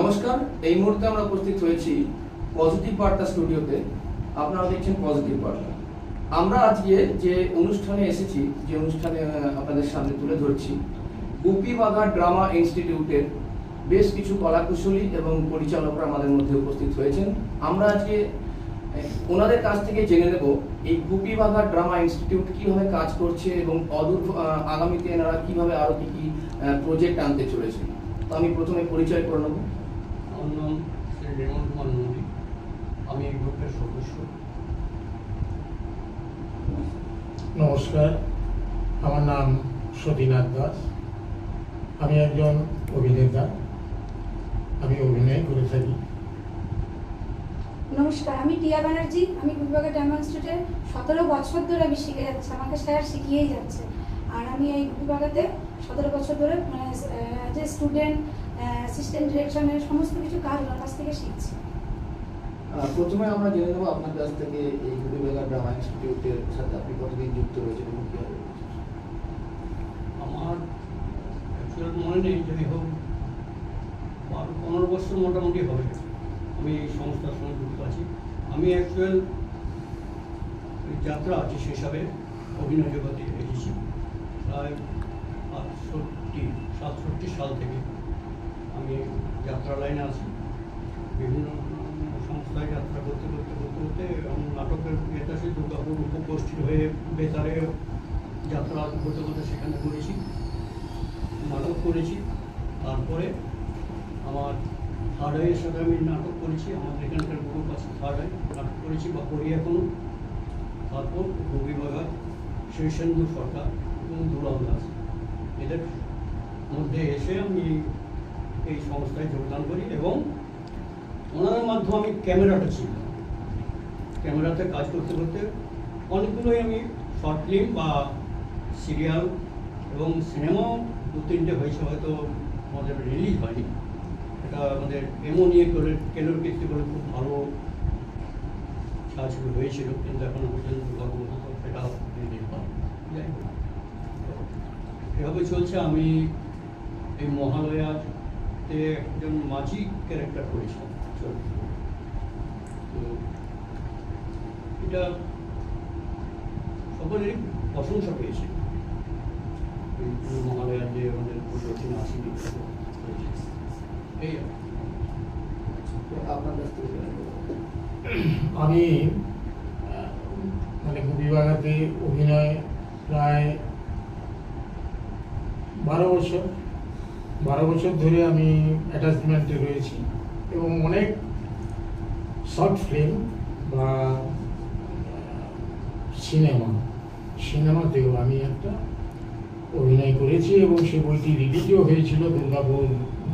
নমস্কার, এই মুহূর্তে আমরা উপস্থিত হয়েছি পজিটিভ বার্তা স্টুডিওতে আপনারা দেখছেন পজিটিভ বার্তা আমরা আজকে যে অনুষ্ঠানে এসেছি, যে অনুষ্ঠানে আপনাদের সামনে তুলে ধরছি গুপিবাগা ড্রামা ইনস্টিটিউটের বেশ কিছু কলাকুশলী এবং পরিচালকরা আমাদের মধ্যে উপস্থিত হয়েছেন। আমরা আজকে ওনাদের কাছ থেকে জেনে নেব এই গুপিবাগা ড্রামা ইনস্টিটিউট কীভাবে কাজ করছে এবং অদূর আগামীতে এনারা কীভাবে আরও কী কী প্রজেক্ট আনতে চলেছে। তো আমি প্রথমে পরিচয় করে নেব। আমার নাম শ্রী রেমন কুমার নন্দী আমি এই গ্রুপের সদস্য। নমস্কার আমার নাম সতীনাথ দাস। আমি একজন অভিনেতা। আমি অভিনয় করে থাকি। নমস্কার আমি টিয়া ব্যানার্জি। আমি গুলবাগা ইনস্টিটিউটে সতেরো বছর ধরে আমি শিখে যাচ্ছি। আমাকে স্যার শিখিয়েই যাচ্ছে। আর আমি এই গুলবাগাতে সতেরো বছর ধরে মানে যে স্টুডেন্ট অ্যাসিস্ট্যান্ট ডিরেকশনের সমস্ত কিছু কাজ ওনার কাছ থেকে শিখছি। প্রথমে আমরা জেনে নেব আপনার কাছ থেকে এই গুডিবেগা ড্রামা ইনস্টিটিউটের সাথে আপনি কতদিন যুক্ত রয়েছেন এবং কীভাবে? আমার অ্যাকচুয়াল মনে নেই যদি হোক বারো পনেরো বছর মোটামুটি হবে। আমি এই সংস্থার সঙ্গে যুক্ত আছি। আমি অ্যাকচুয়াল যাত্রা আছে সেসবে অভিনয় জগতে এসেছি। প্রায় আটষট্টি সাতষট্টি সাল থেকে। আমি যাত্রা লাইনে আছি। বিভিন্ন সংস্থায় যাত্রা করতে করতে করতে করতে এবং নাটকের ইয়েতে আসি দুর্গাপুর উপস্থিত হয়ে বেতারে যাত্রা করতে করতে সেখানে করেছি, নাটক করেছি। তারপরে আমার থার্ড আইয়ের সাথে আমি নাটক করেছি আমাদের এখানকার গ্রুপ আছে থার্ড আই নাটক করেছি বা করি এখনও তারপর রবি বাগান শীর্ষেন্দু সরকার এবং দুলাল দাস। এদের মধ্যে এসে আমি এই সংস্থায় যোগদান করি এবং ওনাদের মাধ্যমে আমি ক্যামেরাটা ছিল। ক্যামেরাতে কাজ করতে করতে অনেকগুলোই আমি শর্ট ফিল্ম বা সিরিয়াল এবং সিনেমাও দু তিনটে হয়েছে, হয়তো আমাদের রিলিজ হয়নি। এটা আমাদের এমও নিয়ে করে কেলোর কীর্তি করে খুব ভালো সাহায্য হয়েছিল, কিন্তু এখনও পর্যন্ত গর্ববশত সেটা রিলিজ হয় এভাবে চলছে, আমি এই মহালয়াতে একজন মাঝি ক্যারেক্টার করেছিলাম তো এটা সকলেরই প্রশংসা পেয়েছে। মহালয়ার যে আমাদের পরিবর্তন তো আপনার আমি মানে গুপিবাগাতে অভিনয় প্রায় বারো বছর বারো বছর ধরে আমি অ্যাটাচমেন্টে রয়েছি এবং অনেক শর্ট ফিল্ম বা সিনেমা সিনেমাতেও আমি একটা অভিনয় করেছি এবং সে বইটি রিলিজও হয়েছিল দুর্গাপুর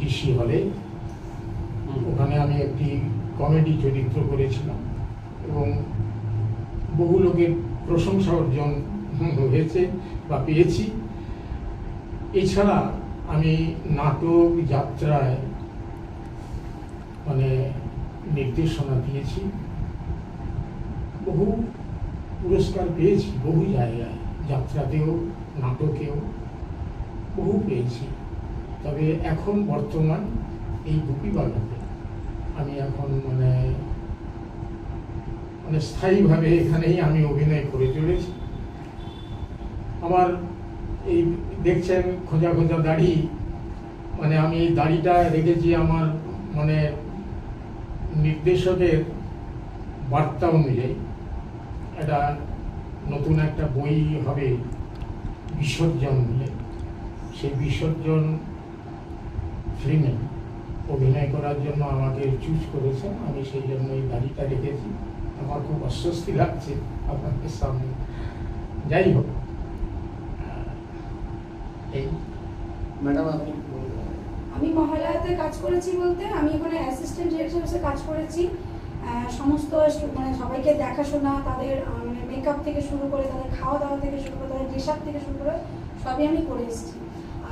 ডিসি হলে ওখানে আমি একটি কমেডি চরিত্র করেছিলাম এবং বহু লোকের প্রশংসা অর্জন হয়েছে বা পেয়েছি। এছাড়া আমি নাটক যাত্রায় মানে নির্দেশনা দিয়েছি। বহু পুরস্কার পেয়েছি বহু জায়গায়। যাত্রাতেও, নাটকেও বহু পেয়েছি। তবে এখন বর্তমান এই গুপিবাগাতে আমি এখন মানে মানে স্থায়ীভাবে এখানেই আমি অভিনয় করে চলেছি। আমার এই দেখছেন খোঁজা খোঁজা দাড়ি। মানে আমি এই দাড়িটা রেখেছি আমার মানে নির্দেশকের বার্তা অনুযায়ী এটা নতুন একটা বই হবে বিসর্জন বলে সেই বিসর্জন ফিল্মে অভিনয় করার জন্য আমাকে চুজ করেছেন। আমি সেই জন্য এই দাড়িটা রেখেছি। আমার খুব অস্বস্তি লাগছে আপনাদের সামনে। যাই হোক আমি মহালয়াতে কাজ করেছি বলতে, আমি ওখানে অ্যাসিস্ট্যান্ট হিসেবে কাজ করেছি। সমস্ত মানে সবাইকে দেখাশোনা, তাদের মানে মেকআপ থেকে শুরু করে, তাদের খাওয়া দাওয়া থেকে শুরু করে, তাদের ড্রেস আপ থেকে শুরু করে, সবই আমি করে এসেছি।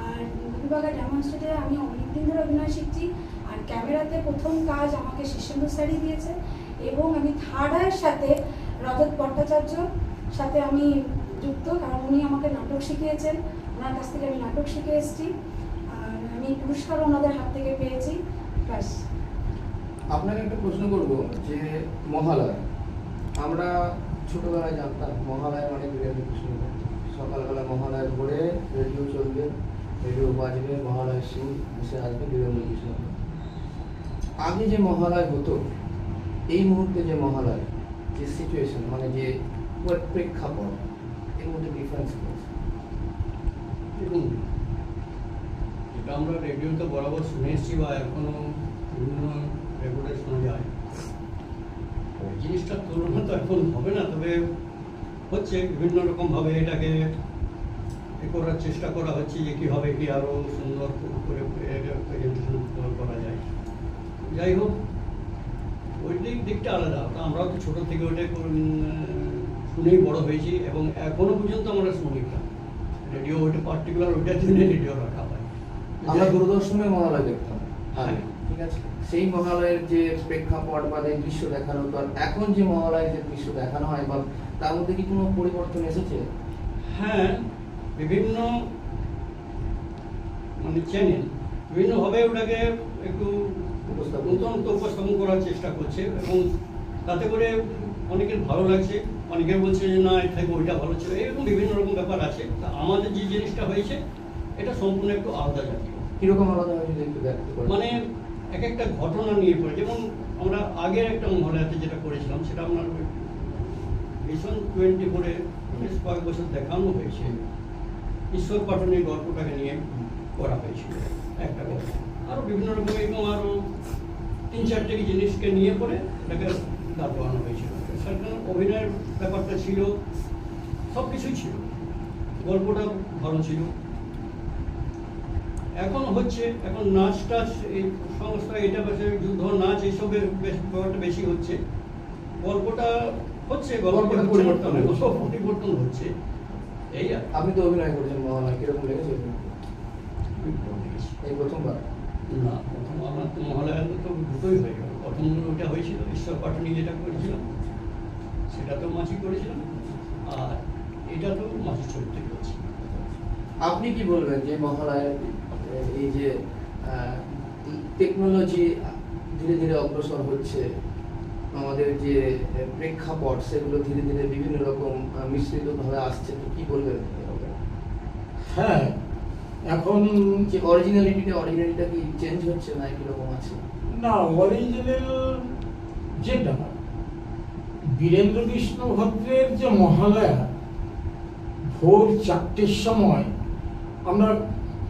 আর গুলবাগা ডেমনস্ট্রেটে আমি অনেক দিন ধরে অভিনয় শিখছি, আর ক্যামেরাতে প্রথম কাজ আমাকে শীর্ষেন্দু স্যারই দিয়েছে, এবং আমি থার্ড সাথে রজত ভট্টাচার্য সাথে আমি যুক্ত, কারণ উনি আমাকে নাটক শিখিয়েছেন। ওনার কাছ থেকে আমি নাটক শিখে এসেছি। আর আমি পুরস্কারও ওনাদের হাত থেকে পেয়েছি। ব্যাস। আপনাকে একটা প্রশ্ন করব যে, মহালয়। আমরা ছোটবেলায় জানতাম মহালয়া মানে বিরিয়ানি কৃষ্ণ সকালবেলা মহালয়া ভোরে রেডিও চলবে, রেডিও বাজবে, মহালয় সিং এসে আসবে বিরিয়ানি কৃষ্ণ আগে যে মহালয় হতো, এই মুহূর্তে যে মহালয়, যে সিচুয়েশন মানে যে প্রেক্ষাপট এর মধ্যে ডিফারেন্স রয়েছে দেখুন, এটা আমরা রেডিওতে বরাবর শুনে এসেছি বা এখনও বিভিন্ন রেকর্ডে শোনা যায়। ওই জিনিসটার তুলনা তো এখন হবে না, তবে হচ্ছে বিভিন্ন রকমভাবে এটাকে এ করার চেষ্টা করা হচ্ছে যে কীভাবে কি আরও সুন্দর করে প্রেজেন্টেশন করা যায়। যাই হোক ওই দিক দিকটা আলাদা, তো আমরাও তো ছোটো থেকে ওটা শুনেই বড় হয়েছি এবং এখনও পর্যন্ত আমরা শুনি রেডিও ওইটা পার্টিকুলার ওইটার জন্য রেডিও রাখা হয় আমরা দূরদর্শনে মহালয় দেখতাম। হ্যাঁ। ঠিক আছে? সেই মহালয়ের যে প্রেক্ষাপট বা যে দৃশ্য দেখানো হতো আর এখন যে মহালয়ের যে দৃশ্য দেখানো হয় বা তার মধ্যে কি কোনো পরিবর্তন এসেছে? হ্যাঁ বিভিন্ন মানে চ্যানেল বিভিন্নভাবে ওটাকে একটু উপস্থাপন। নতুন উপস্থাপন করার চেষ্টা করছে এবং তাতে করে অনেকের ভালো লাগছে। অনেকের বলছে যে না এর থেকে ওইটা ভালো ছিল। এরকম বিভিন্ন রকম ব্যাপার আছে। তা আমাদের যে জিনিসটা হয়েছে এটা সম্পূর্ণ একটু আলাদা জাতীয় কীরকম আলাদা হয় যদি একটু মানে এক একটা ঘটনা নিয়ে পড়ে। যেমন আমরা আগের একটা মহলাতে যেটা করেছিলাম সেটা আপনার মিশন টোয়েন্টি ফোরে বেশ কয়েক বছর দেখানো হয়েছে। ঈশ্বর পাটনের গল্পটাকে নিয়ে করা হয়েছিল একটা গল্প। আরও বিভিন্ন রকম এরকম আরও তিন চারটে জিনিসকে নিয়ে পরে এটাকে দাঁড় করানো হয়েছিল। সেখানে অভিনয়ের ব্যাপারটা ছিল সব কিছুই ছিল। গল্পটা ভালো ছিল। এখন হচ্ছে এখন নাচ টাচ এই সংস্থা এটা বেশি যুদ্ধ নাচ এইসবের ব্যাপারটা বেশি হচ্ছে। গল্পটা হচ্ছে গল্পটা পরিবর্তন হচ্ছে। পরিবর্তন হচ্ছে। এই আর আপনি তো অভিনয় করেছেন মহালয় কীরকম লেগেছে? এই প্রথমবার? না প্রথম আমার তো মহালয়া তো দুটোই হয়ে গেল। প্রথম ওটা হয়েছিল ঈশ্বর পাটনি যেটা করেছিলাম সেটা তো মাছি করেছিলাম আর এটা তো মাছি চরিত্রে করেছি। আপনি কি বলবেন যে মহালয়ের এই যে টেকনোলজি ধীরে ধীরে অগ্রসর হচ্ছে আমাদের যে প্রেক্ষাপট সেগুলো ধীরে ধীরে বিভিন্ন রকম মিশ্রিতভাবে আসছে তো কি বলবেন হ্যাঁ এখন যে অরিজিনালিটিটা অরিজিনালিটা কি চেঞ্জ হচ্ছে না কীরকম আছে? না অরিজিনাল যেটা বীরেন্দ্র কৃষ্ণ ভদ্রের যে মহালয়া, ভোর চারটের সময় আমরা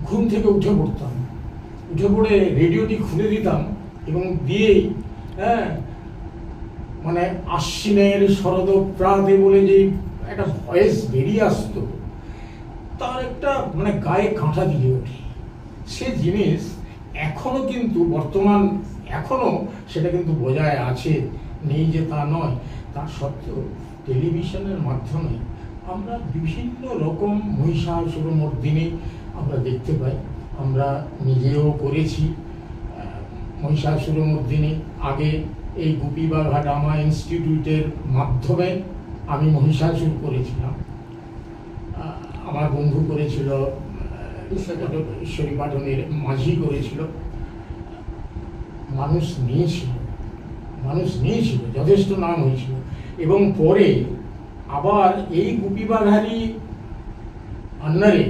ঘুম থেকে উঠে পড়তাম। উঠে পড়ে রেডিওটি খুলে দিতাম এবং দিয়েই হ্যাঁ মানে আশ্বিনের শরদ প্রাতে বলে যে একটা ভয়েস বেরিয়ে আসতো, তার একটা মানে গায়ে কাঁটা দিয়ে ওঠে। সে জিনিস এখনও কিন্তু বর্তমান, এখনও সেটা কিন্তু বজায় আছে, নেই যে তা নয়। তা সত্ত্বেও টেলিভিশনের মাধ্যমে আমরা বিভিন্ন রকম মহিষাসুরমর্দিনী আমরা দেখতে পাই। আমরা নিজেও করেছি মহিষাসুরমর্দিনী আগে এই গোপীবাঘা ডামা ইনস্টিটিউটের মাধ্যমে আমি মহিষাসুর করেছিলাম। আমার বন্ধু করেছিল ঈশ্বরী পাটনের মাঝি করেছিল। মানুষ নিয়েছিল মানুষ নিয়েছিল, যথেষ্ট নাম হয়েছিল। এবং পরে আবার এই গুপিবাঘারই আন্নারে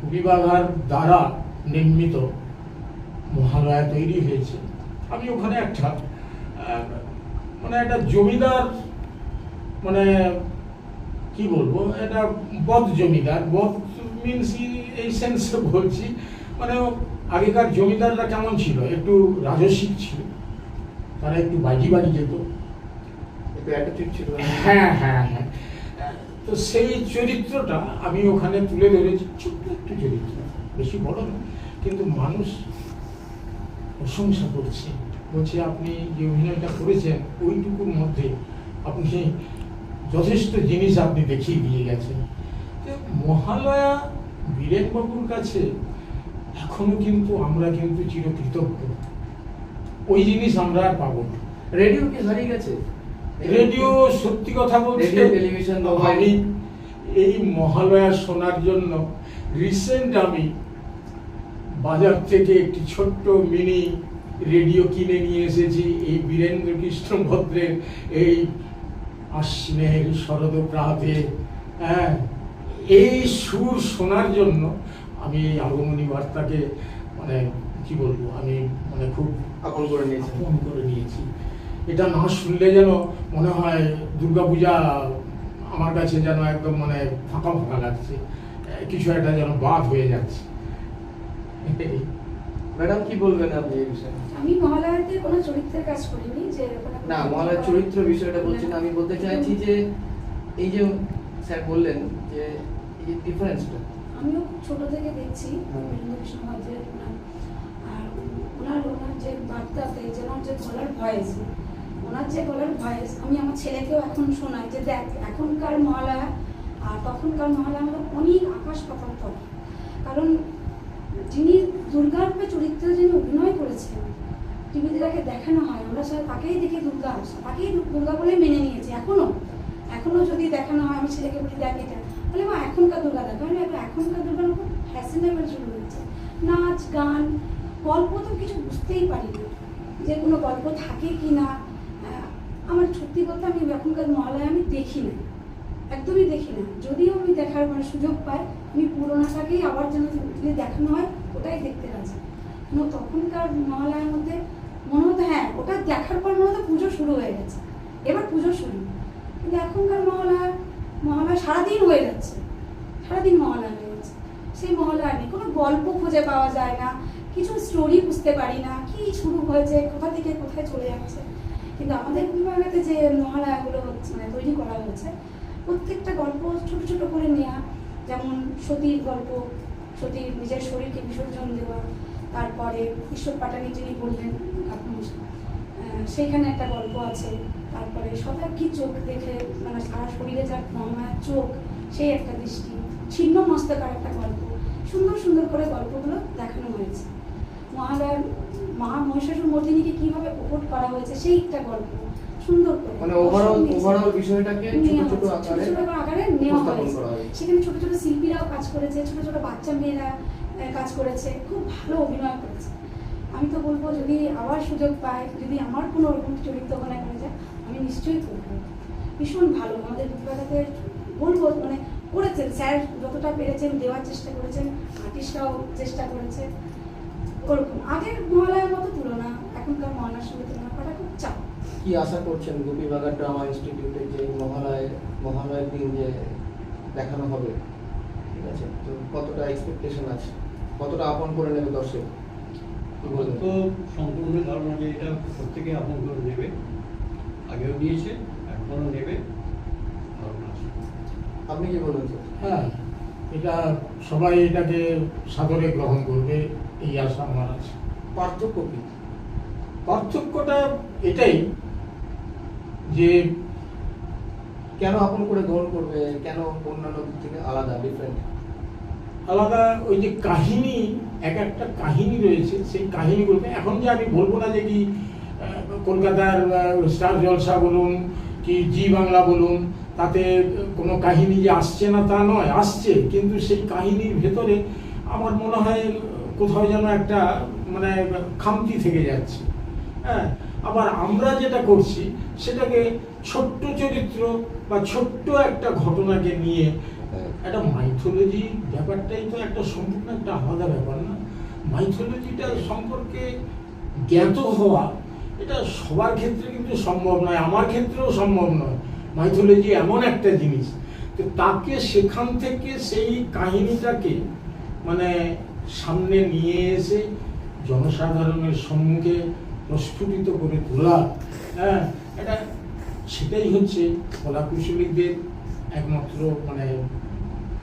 গুপিবাঘার দ্বারা নির্মিত মহালয়া তৈরি হয়েছে। আমি ওখানে একটা মানে একটা জমিদার মানে কি বলব, এটা বদ জমিদার বদ মিনস এই সেন্সে বলছি মানে আগেকার জমিদাররা কেমন ছিল? একটু রাজস্বিক ছিল, তারা একটু বাজি বাড়ি যেত। ছিল। হ্যাঁ হ্যাঁ হ্যাঁ। তো সেই চরিত্রটা আমি ওখানে তুলে ধরেছি ছোট্ট একটু চরিত্র। বেশি বড় না কিন্তু মানুষ প্রশংসা করছে। বলছে আপনি যে অভিনয়টা করেছেন ওইটুকুর মধ্যে আপনি যথেষ্ট জিনিস আপনি দেখিয়ে দিয়ে গেছেন। তো মহালয়া বীরেনবাবুর কাছে এখনও কিন্তু আমরা কিন্তু চিরকৃতজ্ঞ। ওই জিনিস আমরা আর পাবো না। রেডিও কি হারিয়ে গেছে? রেডিও সত্যি কথা রেডিও, টেলিভিশন। আমি এই মহালয়া শোনার জন্য রিসেন্ট আমি বাজার থেকে একটি ছোট্ট মিনি রেডিও কিনে নিয়ে এসেছি। এই বীরেন্দ্র কৃষ্ণ ভদ্রের এই আশ্বিনের শরদ প্রাতে হ্যাঁ এই সুর শোনার জন্য আমি এই আগমনী বার্তাকে মানে কি বলব? আমি মানে খুব আপন করে নিয়েছেন আপন করে নিয়েছি। এটা না শুনলে যেন মনে হয় দুর্গাপূজা আমার কাছে যেন একদম মানে ফাঁকা ফাঁকা লাগছে। কিছু একটা যেন বাদ হয়ে যাচ্ছে। ম্যাডাম কি বলবেন আপনি এই বিষয়ে? আমি মহালয়াতে কোনো চরিত্রের কাজ করিনি যে না মহালয়ার চরিত্র বিষয়টা বলছি না। আমি বলতে চাইছি যে এই যে স্যার বললেন যে এই যে ডিফারেন্সটা আমিও ছোট থেকে দেখছি ভদ্রের ওনার আর ওনার ওনার যে বার্তাতে যে ওনার যে গলার ভয়েস ওনার যে গলার ভয়েস, আমি আমার ছেলেকেও এখন শোনাই যে দেখ, এখনকার মহালয়া আর তখনকার মহালয়া আমাদের অনেক আকাশ পাতাল তফাৎ। কারণ যিনি দুর্গারূপে চরিত্রে যিনি অভিনয় করেছেন টিভিতে যাকে দেখানো হয় আমরা সবাই তাকেই দেখে দুর্গা তাকেই দুর্গা বলে মেনে নিয়েছি, এখনও। এখনও যদি দেখানো হয়, আমি ছেলেকে বলি, দেখ এটা। বলে, মা, এখনকার দুর্গা দেখো। আমি এখনকার দুর্গার খুব ফ্যাশনেবল শুরু হয়েছে। নাচ, গান, গল্প তো কিছু বুঝতেই পারি না যে কোনো গল্প থাকে কি না। আমার সত্যি কথা আমি এখনকার মহালয়া আমি দেখি না একদমই দেখি না যদিও আমি দেখার মানে সুযোগ পাই, আমি পুরোনোটাকেই আবার যেন যদি দেখানো হয়, ওটাই দেখতে রাজি। কিন্তু তখনকার মহালয়ার মধ্যে মনে হতো হ্যাঁ ওটা দেখার পর মনে হতো পুজো শুরু হয়ে গেছে। এবার পুজো শুরু। কিন্তু এখনকার মহালয়া মহালয়া সারাদিন হয়ে যাচ্ছে। সারাদিন মহালয়া হয়ে যাচ্ছে। সেই মহালয়া নেই। কোনো গল্প খুঁজে পাওয়া যায় না। কিছু স্টোরি বুঝতে পারি না। কি শুরু হয়েছে, কোথা থেকে কোথায় চলে যাচ্ছে। কিন্তু আমাদের বিভাগেতে যে মহালয়াগুলো হচ্ছে মানে তৈরি করা হয়েছে প্রত্যেকটা গল্প ছোট ছোট করে নেওয়া যেমন সতীর গল্প সতীর নিজের শরীরকে বিসর্জন দেওয়া তারপরে ঈশ্বর পাটানি যিনি বললেন আহ, সেইখানে একটা গল্প আছে তারপরে শতাব্দী চোখ দেখে মানে সারা শরীরে যার মহামায়ার চোখ সেই একটা দৃষ্টি ছিন্ন মস্তকার একটা গল্প সুন্দর সুন্দর করে গল্পগুলো দেখানো হয়েছে। মহালয়ার মা মহিষাসুর মর্দিনীকে কীভাবে উপট করা হয়েছে সেই একটা গল্প। সুন্দর করে মানে ওভারঅল ওভারঅল বিষয়টাকে ছোট ছোট আকারে ছোট ছোট আকারে নেওয়া হয়েছে। সেখানে ছোট ছোট শিল্পীরাও কাজ করেছে ছোট ছোট বাচ্চা মেয়েরা কাজ করেছে খুব ভালো অভিনয় করেছে। আমি তো বলব যদি আবার সুযোগ পাই যদি আমার কোনো ওরকম চরিত্র অভিনয় করা যায় আমি নিশ্চয়ই করব। ভীষণ ভালো আমাদের বিভাগাতে বলব মানে করেছেন স্যার যতটা পেরেছেন দেওয়ার চেষ্টা করেছেন আর্টিস্টরাও চেষ্টা করেছে। ওরকম। আগের মহালয়ার মতো তুলনা এখনকার মহালয়ার সঙ্গে তুলনা করা খুব চাপ। কি আশা করছেন গোপীবাগার ড্রামা ইনস্টিটিউটে যে মহালয় মহালয়ের দিন যে দেখানো হবে? ঠিক আছে তো কতটা এক্সপেকটেশন আছে? কতটা আপন করে নেবে দর্শক? তো সম্পূর্ণ ধারণা যে এটা প্রত্যেকে আপন করে নেবে। আগেও নিয়েছে এখনও নেবে। ধারণা আছে। আপনি কি স্যার? হ্যাঁ। এটা সবাই এটাকে সাদরে গ্রহণ করবে এই আশা আমার আছে। পার্থক্য কি? পার্থক্যটা এটাই যে কেন আপন করে গ্রহণ করবে কেন অন্যান্য দিক থেকে আলাদা ডিফারেন্ট আলাদা ওই যে কাহিনী এক একটা কাহিনী রয়েছে সেই কাহিনীগুলোকে এখন যে আমি বলব না যে কি কলকাতার স্টার জলসা বলুন কি জি বাংলা বলুন তাতে কোনো কাহিনী যে আসছে না তা নয়, আসছে। কিন্তু সেই কাহিনীর ভেতরে আমার মনে হয় কোথাও যেন একটা মানে খামতি থেকে যাচ্ছে। হ্যাঁ আবার আমরা যেটা করছি, সেটাকে ছোট্ট চরিত্র বা ছোট্ট একটা ঘটনাকে নিয়ে একটা মাইথোলজি ব্যাপারটাই তো একটা সম্পূর্ণ একটা আলাদা ব্যাপার না। মাইথোলজিটা সম্পর্কে জ্ঞাত হওয়া, এটা সবার ক্ষেত্রে কিন্তু সম্ভব নয়, আমার ক্ষেত্রেও সম্ভব নয়। মাইথোলজি এমন একটা জিনিস তো তাকে সেখান থেকে সেই কাহিনীটাকে মানে সামনে নিয়ে এসে জনসাধারণের সম্মুখে প্রস্ফুটিত করে তোলা। হ্যাঁ এটা সেটাই হচ্ছে কলাকুশলীদের একমাত্র মানে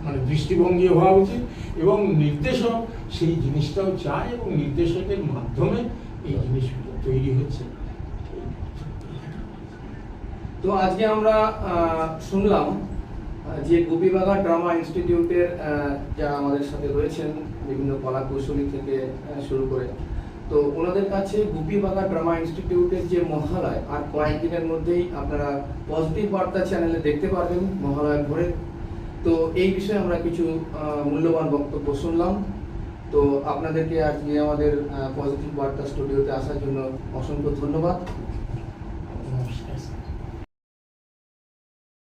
মানে দৃষ্টিভঙ্গি হওয়া উচিত এবং নির্দেশক সেই জিনিসটাও চায় এবং নির্দেশকের মাধ্যমে এই জিনিসগুলো তৈরি হচ্ছে। তো আজকে আমরা শুনলাম যে গোপীবাগা ড্রামা ইনস্টিটিউটের যারা আমাদের সাথে রয়েছেন, বিভিন্ন কলা কৌশলী থেকে শুরু করে। তো ওনাদের কাছে গোপীবাগা ড্রামা ইনস্টিটিউটের যে মহালয়, আর কয়েকদিনের মধ্যেই আপনারা পজিটিভ বার্তা চ্যানেলে দেখতে পারবেন, মহালয় ঘরে। তো এই বিষয়ে আমরা কিছু মূল্যবান বক্তব্য শুনলাম। তো আপনাদেরকে আজকে আমাদের পজিটিভ বার্তা স্টুডিওতে আসার জন্য অসংখ্য ধন্যবাদ।